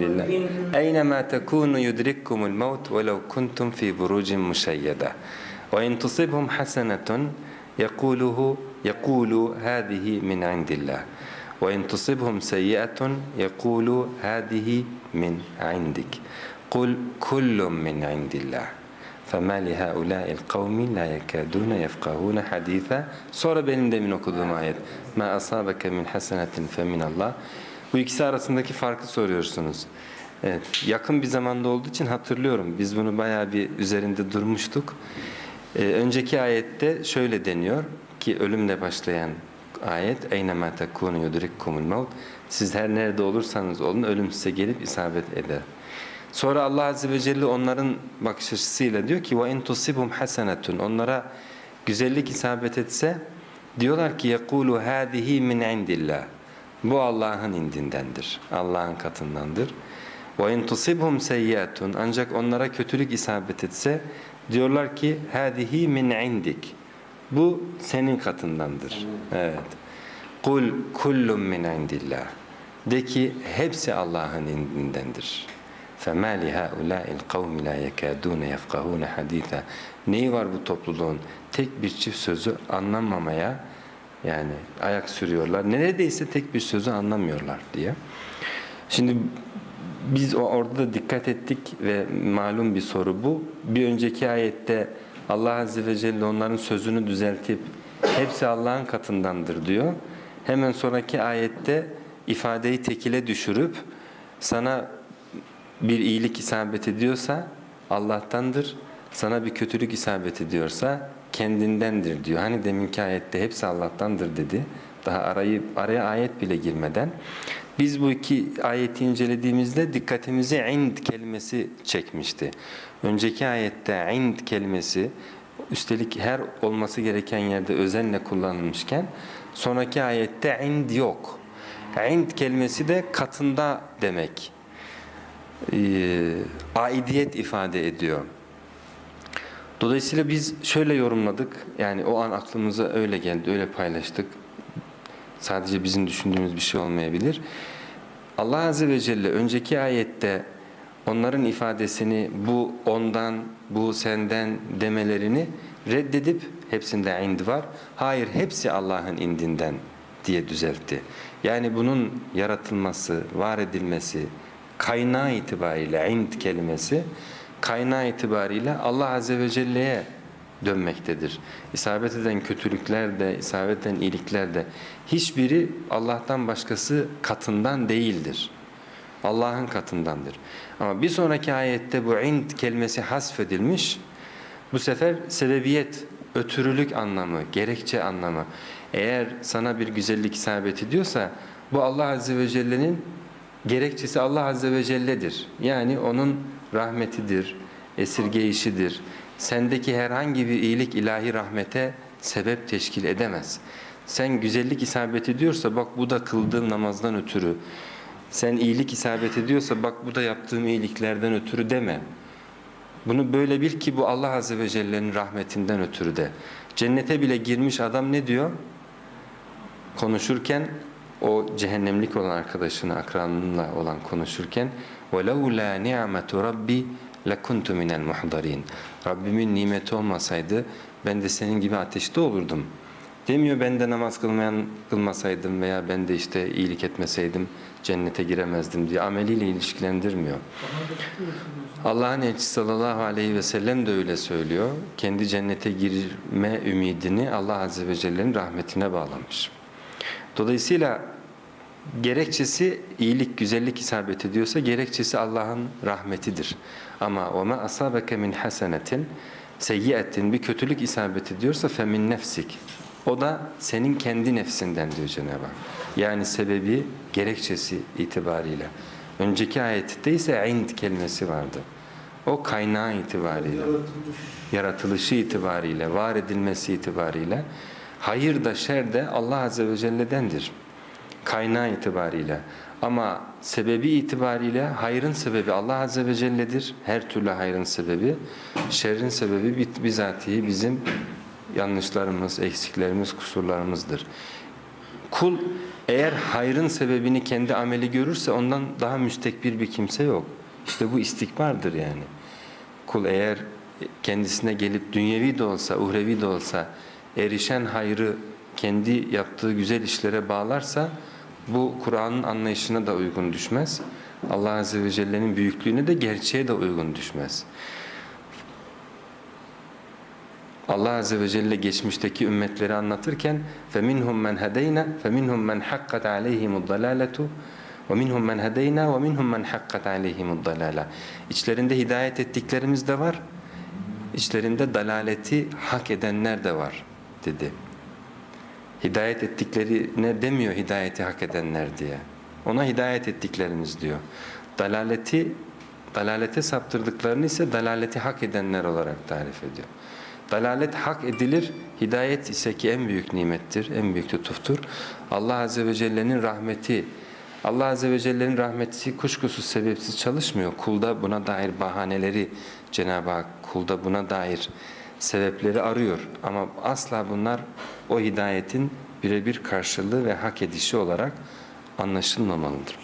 لله. أينما تكونوا يدرككم الموت ولو كنتم في بروج مشيدة. وإن تصبهم حسنة يقوله يقول هذه من عند الله. وإن تصبهم سيئة يقول هذه من عندك. قل كل من عند الله. فما لهؤلاء القوم لا يكادون يفقهون حديثا sonra بين demin okuduğum ayet. Ma asabaka min hasenatin fe. Bu ikisi arasındaki farkı soruyorsunuz. Evet, yakın bir zamanda olduğu için hatırlıyorum. Biz bunu bayağı bir üzerinde durmuştuk. Ee, önceki ayette şöyle deniyor ki ölümle başlayan ayet اَيْنَمَا تَكُونُ يُدْرِكْكُمُ الْمَوْتِ Siz her nerede olursanız olun ölüm size gelip isabet eder. Sonra Allah Azze ve Celle onların bakış açısıyla diyor ki وَاِنْ تُصِبُمْ حَسَنَةٌ Onlara güzellik isabet etse diyorlar ki يَقُولُ هَذِهِ مِنْ عِنْدِ اللّٰهِ Bu Allah'ın indindendir, Allah'ın katındandır. وَاِنْ تُصِبْهُمْ سَيِّئَةٌ Ancak onlara kötülük isabet etse diyorlar ki هَذِهِ مِنْ عِنْدِكِ Bu senin katındandır. Evet. Kul kullun min indillah. De ki hepsi Allah'ın indindendir. فَمَا لِهَٰؤُلَاءِ الْقَوْمِ لَا يَكَادُونَ يَفْقَهُونَ حَد۪يثًا Neyi var bu topluluğun? Tek bir çift sözü anlamamaya yani ayak sürüyorlar. Neredeyse tek bir sözü anlamıyorlar diye. Şimdi biz orada da dikkat ettik ve malum bir soru bu. Bir önceki ayette Allah Azze ve Celle onların sözünü düzeltip hepsi Allah'ın katındandır diyor. Hemen sonraki ayette ifadeyi tekile düşürüp sana bir iyilik isabet ediyorsa Allah'tandır. Sana bir kötülük isabet ediyorsa kendindendir diyor. Hani deminki ayette hepsi Allah'tandır dedi. Daha arayı, araya ayet bile girmeden. Biz bu iki ayeti incelediğimizde dikkatimizi ind kelimesi çekmişti. Önceki ayette ind kelimesi üstelik her olması gereken yerde özenle kullanılmışken sonraki ayette ind yok. İnd kelimesi de katında demek. Ee, aidiyet ifade ediyor. Dolayısıyla biz şöyle yorumladık. Yani o an aklımıza öyle geldi, öyle paylaştık. Sadece bizim düşündüğümüz bir şey olmayabilir. Allah Azze ve Celle önceki ayette onların ifadesini bu ondan, bu senden demelerini reddedip hepsinde ind var. Hayır hepsi Allah'ın indinden diye düzeltti. Yani bunun yaratılması, var edilmesi, kaynağı itibariyle ind kelimesi kaynağı itibariyle Allah Azze ve Celle'ye dönmektedir. İsabet eden kötülükler de, isabet eden iyilikler de hiçbiri Allah'tan başkası katından değildir. Allah'ın katındandır. Ama bir sonraki ayette bu ind kelimesi hasfedilmiş. Bu sefer sebebiyet, ötürülük anlamı, gerekçe anlamı. Eğer sana bir güzellik isabet ediyorsa bu Allah Azze ve Celle'nin gerekçesi Allah Azze ve Celle'dir. Yani onun rahmetidir, esirgeyişidir. Sendeki herhangi bir iyilik ilahi rahmete sebep teşkil edemez. Sen güzellik isabet ediyorsa bak bu da kıldığım namazdan ötürü. Sen iyilik isabet ediyorsa bak bu da yaptığım iyiliklerden ötürü deme. Bunu böyle bil ki bu Allah Azze ve Celle'nin rahmetinden ötürü de. Cennete bile girmiş adam ne diyor? Konuşurken o cehennemlik olan arkadaşını, akranınla olan konuşurken وَلَوْلَا نِعْمَةُ رَبِّي لَكُنْتُ مِنَ الْمُحْضَرِينَ Rabbimin nimeti olmasaydı ben de senin gibi ateşte olurdum. Demiyor ben de namaz kılmayan, kılmasaydım veya ben de işte iyilik etmeseydim cennete giremezdim diye ameliyle ilişkilendirmiyor. Allah'ın elçisi sallallahu aleyhi ve sellem de öyle söylüyor. Kendi cennete girme ümidini Allah azze ve celle'nin rahmetine bağlamış. Dolayısıyla gerekçesi iyilik, güzellik isabet ediyorsa gerekçesi Allah'ın rahmetidir. Ama وَمَا أَصَابَكَ مِنْ حَسَنَةٍ seyyiyetin bir kötülük isabet ediyorsa femin nefsik. O da senin kendi nefsinden diyor Cenab-ı Hak. Yani sebebi, gerekçesi itibariyle. Önceki ayette ise ind kelimesi vardı. O kaynağı itibariyle, yaratılışı itibariyle, var edilmesi itibariyle hayır da şer de Allah Azze ve Celle'dendir. Kaynağı itibariyle. Ama sebebi itibariyle hayrın sebebi Allah Azze ve Celle'dir. Her türlü hayrın sebebi. Şerrin sebebi bizatihi bizim yanlışlarımız, eksiklerimiz, kusurlarımızdır. Kul Eğer hayrın sebebini kendi ameli görürse ondan daha müstekbir bir kimse yok. İşte bu istikbardır yani. Kul eğer kendisine gelip dünyevi de olsa, uhrevi de olsa erişen hayrı kendi yaptığı güzel işlere bağlarsa bu Kur'an'ın anlayışına da uygun düşmez. Allah Azze ve Celle'nin büyüklüğüne de gerçeğe de uygun düşmez. Allah Azze ve Celle geçmişteki ümmetleri anlatırken فَمِنْهُمْ مَنْ هَدَيْنَا فَمِنْهُمْ مَنْ حَقَّتْ عَلَيْهِمُ الضَّلَالَةُ وَمِنْهُمْ مَنْ هَدَيْنَا وَمِنْهُمْ مَنْ حَقَّتْ عَلَيْهِمُ الضَّلَالَةُ İçlerinde hidayet ettiklerimiz de var. İçlerinde dalaleti hak edenler de var dedi. Hidayet ettiklerine demiyor hidayeti hak edenler diye. Ona hidayet ettiklerimiz diyor. Dalaleti dalalete saptırdıklarını ise dalaleti hak edenler olarak tarif ediyor. Dalalet hak edilir, hidayet ise ki en büyük nimettir, en büyük lütuftur. Allah Azze ve Celle'nin rahmeti, Allah Azze ve Celle'nin rahmeti kuşkusuz sebepsiz çalışmıyor. Kulda buna dair bahaneleri Cenab-ı Hak kulda buna dair sebepleri arıyor. Ama asla bunlar o hidayetin birebir karşılığı ve hak edişi olarak anlaşılmamalıdır.